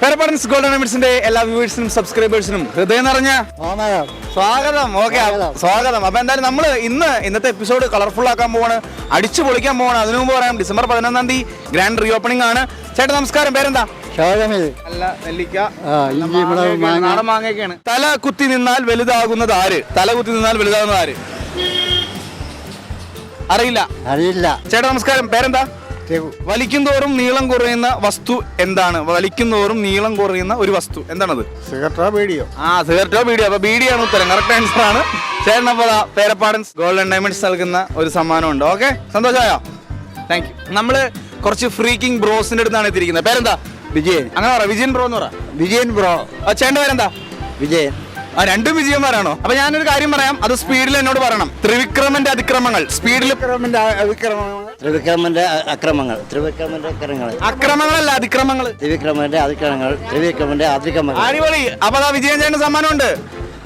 പെരപ്പറൻസ് golden എമിറ്റ്സിന്റെ എല്ലാ വ്യൂവേഴ്സിനും സബ്സ്ക്രൈബേഴ്സിനും ഹൃദയം നിറഞ്ഞ സ്വാഗതം. ഓക്കെ സ്വാഗതം. അപ്പൊ എന്തായാലും നമ്മൾ ഇന്ന് ഇന്നത്തെ എപ്പിസോഡ് കളർഫുൾ ആക്കാൻ പോവാണ്. അടിച്ചു പൊളിക്കാൻ പോവാണ്. അതിനു മുമ്പ് പറയാം ഡിസംബർ പതിനൊന്നാം തീയതി ഗ്രാൻഡ് റീ ഓപ്പണിംഗ് ആണ്. ചേട്ടാ നമസ്കാരം. പേരെന്താ. മാങ്ങയൊക്കെയാണ്. തല കുത്തി നിന്നാൽ വലുതാകുന്നത് ആര്? തല കുത്തി നിന്നാൽ വലുതാകുന്നത് ആര്? അറിയില്ല. അറിയില്ല. ചേട്ടാ നമസ്കാരം. പേരെന്താ? വലിക്കും തോറും നീളം കുറയുന്ന വസ്തു എന്താണ്? വലിക്കും തോറും നീളം കുറയുന്ന ഒരു വസ്തു. എന്താണത്? സിഗരറ്റോ ബീഡിയോ? ആ സിഗരറ്റോ ബീഡിയോ. അപ്പൊ ബീഡിയാണ് ഉത്തരം. കറക്റ്റ് ആൻസർ ആണ്. ദാ പേരപ്പാടൻസ് ഗോൾഡൻ ഡയമണ്ട്സ് നൽകുന്ന ഒരു സമ്മാനമുണ്ട്. ഓക്കെ സന്തോഷമായോ താങ്ക് യു നമ്മൾ കുറച്ച് ഫ്രീക്കിംഗ് ബ്രോസിന്റെ അടുത്താണ് എത്തിയിരിക്കുന്നത്. പേരെന്താ? വിജയൻ. അങ്ങനെ പറ. വിജയൻ ബ്രോ എന്ന് പറ. വിജയൻ ബ്രോ. ചേട്ടന്റെ പേരെന്താ? വിജയൻ. ആ രണ്ടും വിജയന്മാരാണോ? അപ്പൊ ഞാനൊരു കാര്യം പറയാം. അത് സ്പീഡിൽ എന്നോട് പറയണം. ത്രിവിക്രമന്റെ അതിക്രമങ്ങൾ. സ്പീഡിൽ വിക്രമന്റെ അതിക്രമങ്ങൾ. ത്രിവിക്രമന്റെ അ- അക്രമങ്ങൾ. ത്രിവിക്രമന്റെ അക്രമങ്ങൾ. അക്രമങ്ങളല്ല അതിക്രമങ്ങൾ. ത്രിവിക്രമന്റെ അതിക്രമങ്ങൾ. ത്രിവിക്രമന്റെ അതിക്രമങ്ങൾ. അടിപൊളി. അപ്പൊ അതാ വിജയൻ ചേട്ടൻ സമ്മാനമുണ്ട്.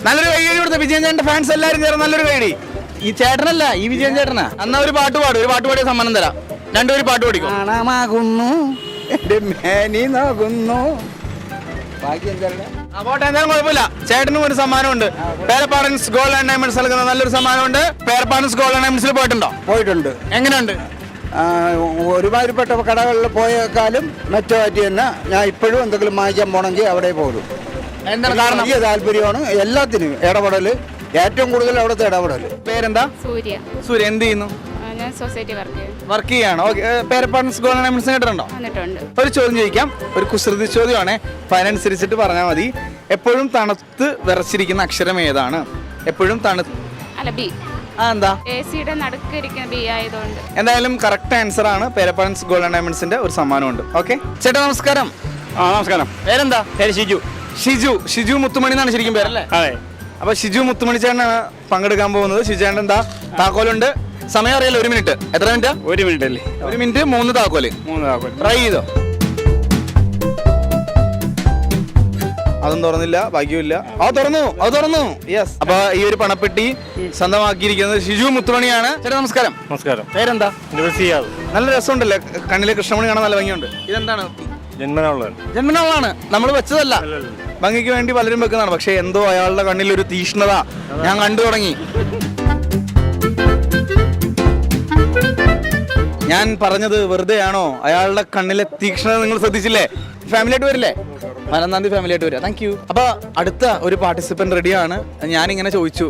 നല്ലൊരു കൈയടി കൊടുത്ത വിജയൻ ചേട്ടന്റെ ഫാൻസ് എല്ലാരും ചേർന്ന് നല്ലൊരു കൈയടി ഈ ചേട്ടനല്ല ഈ വിജയൻ ചേട്ടനാ. എന്നാ ഒരു പാട്ട് പാടും. ഒരു പാട്ട് പാടിയ സമ്മാനം തരാം. രണ്ടുപേരും പാട്ട് പാടിക്കും കാണാമാകുന്നു എന്റെ മേനി നോക്കുന്നു ബാക്കി എന്താ അപ്പോട്ടെ എന്തായാലും കുഴപ്പമില്ല. ചേട്ടനും ഒരു സമ്മാനമുണ്ട്. പേരപ്പാടൻസ് ഗോൾഡ് ആൻഡ് ഡയമണ്ട്സ് നൽകുന്ന നല്ലൊരു സമ്മാനമുണ്ട്. പേരപ്പാടൻസ് ഗോൾഡ് ആൻഡ് ഡയമണ്ട്സിൽ പോയിട്ടുണ്ടോ? പോയിട്ടുണ്ട്. എങ്ങനെയുണ്ട്? ഒരുമാതിരിപ്പെട്ട കടകളിൽ പോയേക്കാളും മെച്ചമായിട്ട് തന്നെ ഞാൻ ഇപ്പോഴും എന്തെങ്കിലും വാങ്ങിക്കാൻ പോകണമെങ്കിൽ അവിടെ പോകും എന്താണ് കാരണം? വലിയ താല്പര്യമാണ്. എല്ലാത്തിനും ഇടപെടൽ ഏറ്റവും കൂടുതൽ അവിടുത്തെ ഇടപെടൽ പേരെന്താ? സൂര്യ. സൂര്യ എന്ത് ചെയ്യുന്നു? ഞാൻ സൊസൈറ്റി വർക്ക് ചെയ്യും. വർക്ക് ചെയ്യാണ്. ഓക്കെ പേരപ്പാടൻസ് ഗോൾഡ് ഡയമണ്ട്സ് കേട്ടിട്ടുണ്ടോ വന്നിട്ടുണ്ട്. ഒരു ചോദ്യം ചോദിക്കാം. ഒരു കുസൃതി ചോദ്യമാണ്. അപ്പൊ അതിനനുസരിച്ചിട്ട് പറഞ്ഞാൽ മതി. എപ്പോഴും തണുത്ത് വിറച്ചിരിക്കുന്ന അക്ഷരം ഏതാണ്? എപ്പോഴും തണു അല്ല ബി ആ എന്താ? എ സിയുടെ നടുക്ക് ഇരിക്കുന്ന ബി ആയതുകൊണ്ട്. എന്തായാലും കറക്റ്റ് ആൻസർ ആണ്. പേരപ്പാടൻസ് ഗോൾഡ് ഡയമണ്ട്സിന്റെ ഒരു സമ്മാനമുണ്ട്. ഓക്കെ ചേട്ടാ നമസ്കാരം. ആ നമസ്കാരം. പേരെന്താ? പേര് ഷിജു. ഷിജു. ഷിജു മുത്തുമണി എന്നാണ് ശരിക്കും പേരല്ലേ അതെ. അപ്പൊ ഷിജു മുത്തുമണി ചേട്ടനാണ് പങ്കെടുക്കാൻ പോകുന്നത്. ഷിജു ചേട്ടൻ എന്താ? താക്കോലുണ്ട്. സമയം അറിയാലോ ഒരു മിനിറ്റ്. എത്ര മിനിറ്റ്? ഒരു മിനിറ്റ് അല്ലേ? ഒരു മിനിറ്റ് മൂന്ന് താക്കോൽ. മൂന്ന് താക്കോൽ. ട്രൈ ചെയ്തോ? അതും തുറന്നില്ല ഭാഗ്യമില്ല അത് തുറന്നു അത് തുറന്നു. യെസ് അപ്പൊ ഈ ഒരു പണപ്പെട്ടി സ്വന്തമാക്കിയിരിക്കുന്നത് ശിജു മുത്തുമണിയാണ്. ചേട്ടാ നമസ്കാരം. നമസ്കാരം. പേരെന്താ? സിയാദ് നല്ല രസമുണ്ടല്ലേ? കണ്ണിലെ കൃഷ്ണമണി കാണാൻ നല്ല ഭംഗിയുണ്ട്. ഇതെന്താണ്? ജന്മനാളാണ് ജന്മനാളാണ്. നമ്മൾ വെച്ചതല്ല. ഭംഗിക്ക് വേണ്ടി പലരും വെക്കുന്നതാണ്. പക്ഷെ എന്തോ അയാളുടെ കണ്ണിൽ ഒരു തീഷ്ണത ഞാൻ കണ്ടു തുടങ്ങി. ഞാൻ പറഞ്ഞത് വെറുതെ ആണോ അയാളുടെ കണ്ണിലെ തീക്ഷ്ണത നിങ്ങൾ ശ്രദ്ധിച്ചില്ലേ? ഫാമിലി ആയിട്ട് വരില്ലേ? പതിനൊന്നാം തീയതി ഫാമിലി ആയിട്ട് വരിക. താങ്ക് യു അപ്പൊ അടുത്ത ഒരു പാർട്ടിസിപ്പന്റ് റെഡിയാണ് ഞാനിങ്ങനെ ചോദിച്ചു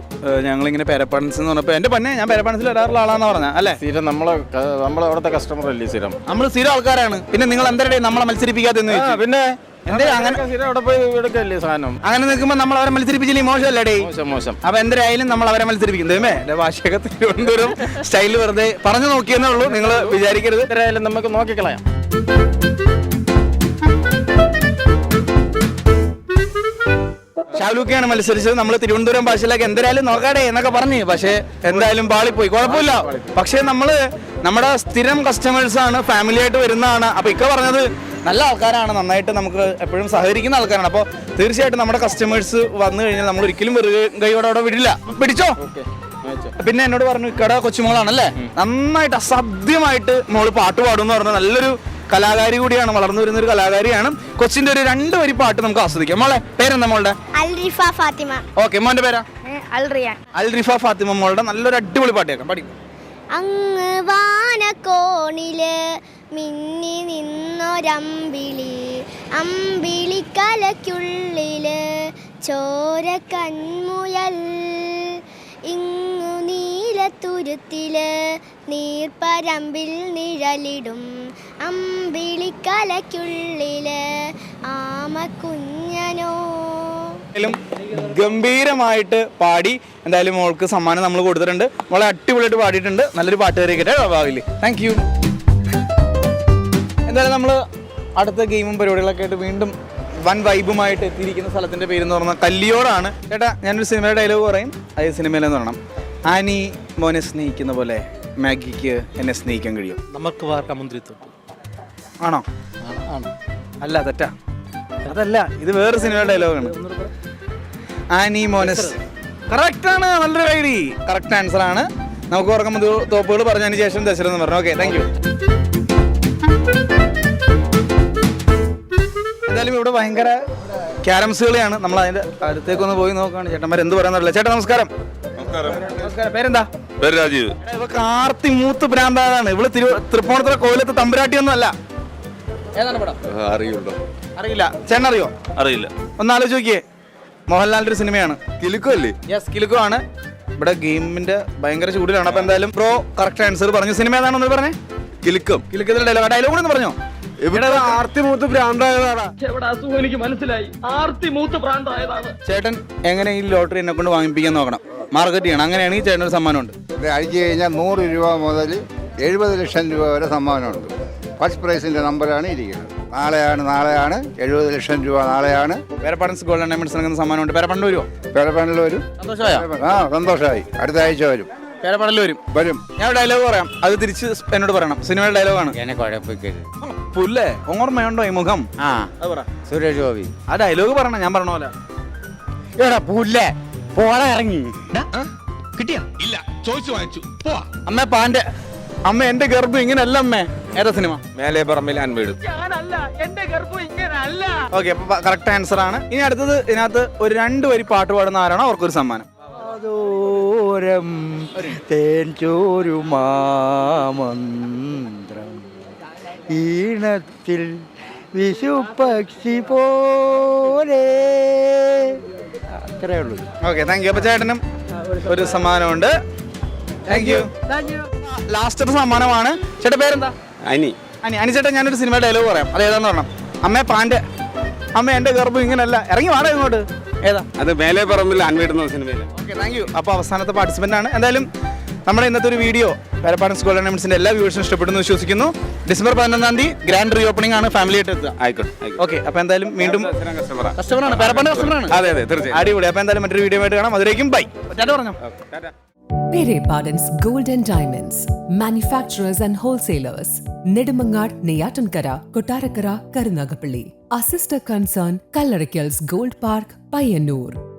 ഞങ്ങൾ ഇങ്ങനെ പേരപ്പാടൻസ് എന്ന് പറഞ്ഞപ്പോ എന്റെ പന്നെ ഞാൻ പേരപ്പാടൻസിൽ വരാറുള്ള ആളാന്ന് പറഞ്ഞ. അല്ലേ? സ്ഥിരം നമ്മളെ നമ്മളെ അവിടുത്തെ കസ്റ്റമർ അല്ലേ സ്ഥിരം? നമ്മൾ സ്ഥിരം ആൾക്കാരാണ്. പിന്നെ നിങ്ങൾ എന്തരടേ നമ്മളെ മത്സരിപ്പിക്കാതെ പിന്നെ അങ്ങനെ നിൽക്കുമ്പോ അവിടെ പോയി എടുക്കല്ലേ സാധനം? അങ്ങനെ നിൽക്കുമ്പോൾ നമ്മൾ അവരെ മത്സരിപ്പിച്ചില്ലേ? മോശമല്ലേ? ഡേ മോശം മോശം. അപ്പൊ എന്തരായാലും നമ്മൾ അവരെ മത്സരിപ്പിക്കുന്നത് എന്റെ ഭാഷയൊക്കെ തിരുവനന്തപുരം സ്റ്റൈലിൽ വെറുതെ പറഞ്ഞു നോക്കിയെന്നേ ഉള്ളൂ. നിങ്ങൾ വിചാരിക്കരുത്. എന്തായാലും നമുക്ക് നോക്കിക്കളയാം. ഷാലൂക്കാണ് മത്സരിച്ചത്. നമ്മൾ തിരുവനന്തപുരം ഭാഷയിലേക്ക് എന്തായാലും നോക്കാടേ എന്നൊക്കെ പറഞ്ഞു. പക്ഷേ എന്തായാലും പാളിപ്പോയി. കുഴപ്പമില്ല. പക്ഷേ നമ്മൾ നമ്മുടെ സ്ഥിരം കസ്റ്റമേഴ്സ് ആണ് ഫാമിലി ആയിട്ട് വരുന്നതാണ്. അപ്പൊ ഇക്ക പറഞ്ഞത് നല്ല ആൾക്കാരാണ് നന്നായിട്ട് നമുക്ക് എപ്പോഴും സഹകരിക്കുന്ന ആൾക്കാരാണ്. അപ്പോൾ തീർച്ചയായിട്ടും നമ്മുടെ കസ്റ്റമേഴ്സ് വന്നു കഴിഞ്ഞാൽ നമ്മൾ ഒരിക്കലും വെറുതെ കൈയോടെ അവിടെ വിടില്ല. പിടിച്ചോ? പിന്നെ എന്നോട് പറഞ്ഞു ഇക്കട കൊച്ചുമോളാണല്ലേ? നന്നായിട്ട് അസാധ്യമായിട്ട് മോൾ പാട്ട് പാടും എന്ന് പറഞ്ഞാൽ നല്ലൊരു കലാകാരി കൂടിയാണ് വളർന്നു വരുന്ന ഒരു കലാകാരിയാണ്. കൊച്ചിന്റെ ഒരു രണ്ട് വരി പാട്ട് നമുക്ക് ആസ്വദിക്കാം. മോളെ പേരെന്താ മോളുടെ? അൽറിഫ ഫാത്തിമ. ഓക്കെ മോന്റെ പേരാ? അൽറിയ. അൽ റിഫ ഫാത്തിമ മോളുടെ നല്ലൊരു അടിപൊളി പാട്ട് കേൾക്കാം. പഠിക്കും. അങ്ങ് വാനക്കോണിൽ മിന്നി നിന്നൊരമ്പിളി. അമ്പിളിക്കലയ്ക്കുള്ളിൽ ചോര കൺമുയൽ ഇങ്ങു നീലത്തുരുത്തിൽ നീർപ്പരമ്പിൽ നിഴലിടും. അമ്പിളിക്കലയ്ക്കുള്ളിൽ ആമ കുഞ്ഞനോ ഗംഭീരമായിട്ട് പാടി എന്തായാലും മോൾക്ക് സമ്മാനം നമ്മൾ കൊടുത്തിട്ടുണ്ട്. മോളെ അടിപൊളിയായിട്ട് പാടിയിട്ടുണ്ട്. നല്ലൊരു പാട്ടുകാരി കേട്ടോ ഭാവിയിൽ താങ്ക് യു എന്തായാലും നമ്മൾ അടുത്ത ഗെയിമും പരിപാടികളൊക്കെ ആയിട്ട് വീണ്ടും വൻ വൈബുമായിട്ട് എത്തിയിരിക്കുന്ന സ്ഥലത്തിന്റെ പേര് എന്ന് പറഞ്ഞാൽ കല്ലിയോടാണ്. ചേട്ടാ ഞാനൊരു സിനിമയുടെ ഡയലോഗ് പറയും. അത് സിനിമയിലെന്ന് പറയണം. ആനി മോനെ സ്നേഹിക്കുന്ന പോലെ മാഗിക്ക് എന്നെ സ്നേഹിക്കാൻ കഴിയും. നമുക്ക് വാർക്കാം ആണോ? ആണോ. അല്ല തെറ്റാ. അതല്ല ഇത് വേറെ സിനിമയുടെ ഡയലോഗാണ്. ആനി മോനസ് കറക്റ്റ് ആണ് നല്ലൊരു ഐഡി കറക്റ്റ് ആൻസർ ആണ്. നമുക്ക് ഉറക്കം തോപ്പുകൾ പറഞ്ഞതിന് ശേഷം ദശരഥ പറഞ്ഞു. ഓക്കെ താങ്ക് യു എന്തായാലും ഇവിടെ ഭയങ്കര ക്യാരംസ് കളിയാണ്. നമ്മൾ അതിന്റെ അടുത്തേക്കൊന്ന് പോയി നോക്കുകയാണ്. ചേട്ടന്മാർ എന്ത് പറയാന്നറിയില്ല ചേട്ടാ നമസ്കാരം. നമസ്കാരം. പേരെന്താ? പേര് രാജീവ്. ഇവ കാർത്തി മൂത്ത് ഭ്രാന്താണ് ഇവൾ തിരു തൃപ്പൂണിത്തുറ തമ്പുരാട്ടി ഒന്നും അല്ല ഏതാണ് പടം? അറിയില്ല. ചേട്ടൻ അറിയോ അറിയില്ല. ഒന്ന് ആലോചിച്ച് നോക്കിയേ. മോഹൻലാലിന്റെ ഒരു സിനിമയാണ്. കിലുക്കല്ലേ യെസ് കിലുക്കോ ആണ് ഇവിടെ ഗെയിമിന്റെ ഭയങ്കര ചൂടിലാണ്. അപ്പൊ എന്തായാലും പ്രോ കറക്റ്റ് ആൻസർ പറഞ്ഞു സിനിമ ഏതാണെന്ന് പറഞ്ഞേ? കിലുക്കം. കിലുക്കത്തിന്റെ ഡയലോഗ് ഡയലോഗ് ഒന്ന് പറഞ്ഞോ? ആർത്തി മൂത്ത് ഭ്രാന്തായതാണ്. ചേട്ടൻ എങ്ങനെ ഈ ലോട്ടറി എന്നെ കൊണ്ട് വാങ്ങിപ്പിക്കാൻ നോക്കണം? മാർക്കറ്റ് ചെയ്യണം. അങ്ങനെയാണെങ്കിൽ ചേട്ടൻ ഒരു സമ്മാനമുണ്ട്. ഇത് അടിച്ചു കഴിഞ്ഞാൽ നൂറ് രൂപ മുതൽ എഴുപത് ലക്ഷം രൂപ വരെ സമ്മാനമുണ്ട്. ഫസ്റ്റ് പ്രൈസിന്റെ നമ്പറാണ് ഇരിക്കുന്നത്. നാളെയാണ് നാളെയാണ് എഴുപത് ലക്ഷം രൂപ നാളെയാണ്. പേരപ്പാടൻസ് ഗോൾഡൻ ഡയമണ്ട്സ് നൽകുന്ന സമ്മാനമുണ്ട് പേരപ്പണ്ട് വരുമോ പേരപ്പണ്ടിൽ വരും. സന്തോഷമായ? ആ സന്തോഷമായി. അടുത്ത ആഴ്ച വരും. പേരപ്പണ്ടിൽ വരും. വരും. ഞാൻ ഡയലോഗ് പറയാം. അത് തിരിച്ച് എന്നോട് പറയണം. സിനിമയുടെ ഡയലോഗാണ് എന്നെ കുഴപ്പിക്കരുത് പുല്ലേ? ഓർമ്മയുണ്ടോ ഈ മുഖം? ആ അത് പറ. സുരേഷ് ഗോപി. ആ ഡയലോഗ് പറയണം. ഞാൻ പറഞ്ഞ പോലെ. എടാ പുല്ലേ? പോളെ ഇറങ്ങി. അമ്മ പാന്റെ അമ്മ എന്റെ ഗർഭം ഇങ്ങനെയല്ല അമ്മേ. ഏതാ സിനിമ? മേലെ പറമ്പിൽ അൻവീട് ഓക്കെ അപ്പൊ കറക്റ്റ് ആൻസർ ആണ്. ഇനി അടുത്തത് ഇതിനകത്ത് ഒരു രണ്ട് വരി പാട്ട് പാടുന്ന ആരാണോ അവർക്കൊരു സമ്മാനം. ദൂരം തേൻ ചോരുമാമന്ത്രം ഈണത്തിൽ വിശുപക്ഷി പോലെ. അത്രേ ഉള്ളൂ. ഓക്കെ താങ്ക് യു അപ്പൊ ചേട്ടനും ഒരു സമ്മാനമുണ്ട്. താങ്ക് യു ലാസ്റ്റ് സമ്മാനമാണ്. ചേട്ടൻ പേരെന്താ? അനി. അനി അനി ചേട്ടാ ഞാനൊരു സിനിമ ഡയലോഗ് പറയാം. അത് ഏതാന്ന് പറയണം അമ്മേ പാന്റെ അമ്മ എന്റെ ഗർഭം ഇങ്ങനല്ല. ഇറങ്ങി വാടാ ഇങ്ങോട്ട്. ഏതാ? അത് മേലെ പറമ്പിൽ അൻവിടുന്ന സിനിമയിൽ സിനിമയിലെ ഓക്കെ താങ്ക് യു അപ്പോൾ അവസാനത്തെ പാർട്ടിസിപ്പന്റ് ആണ്. എന്തായാലും നമ്മുടെ ഇന്നത്തെ ഒരു വീഡിയോ പേരപ്പാടൻസ് സ്കൂൾ ടൂർണമെന്റ്സിന്റെ എല്ലാ വ്യൂവേഴ്സും ഇഷ്ടപ്പെടുന്നു വിശ്വസിക്കുന്നു. ഡിസംബർ പതിനൊന്നാം തീയതി ഗ്രാൻഡ് റീ ഓപ്പണിംഗ് ആണ്. ഫാമിലി ആയിട്ട് എത്തുക. ആയിക്കോട്ടെ. ഓക്കെ അപ്പോൾ എന്തായാലും വീണ്ടും കസ്റ്റമറാ കസ്റ്റമറാണ് പേരപ്പാണ്ട് കസ്റ്റമറാണ് അതെ അതെ തീർച്ചയായും. അടിപൊളി. അപ്പോൾ എന്തായാലും മറ്റൊരു വീഡിയോ ആയിട്ട് കാണാം. അതിലേക്കും ബൈ ചേട്ടാ പറഞ്ഞോ? Pardon's Gold and Diamonds, manufacturers and wholesalers, Nedumangad, Neyatankara, Kotarakara, Karunagapalli. Our sister concern, Kallarikkals Gold Park, Payyanur.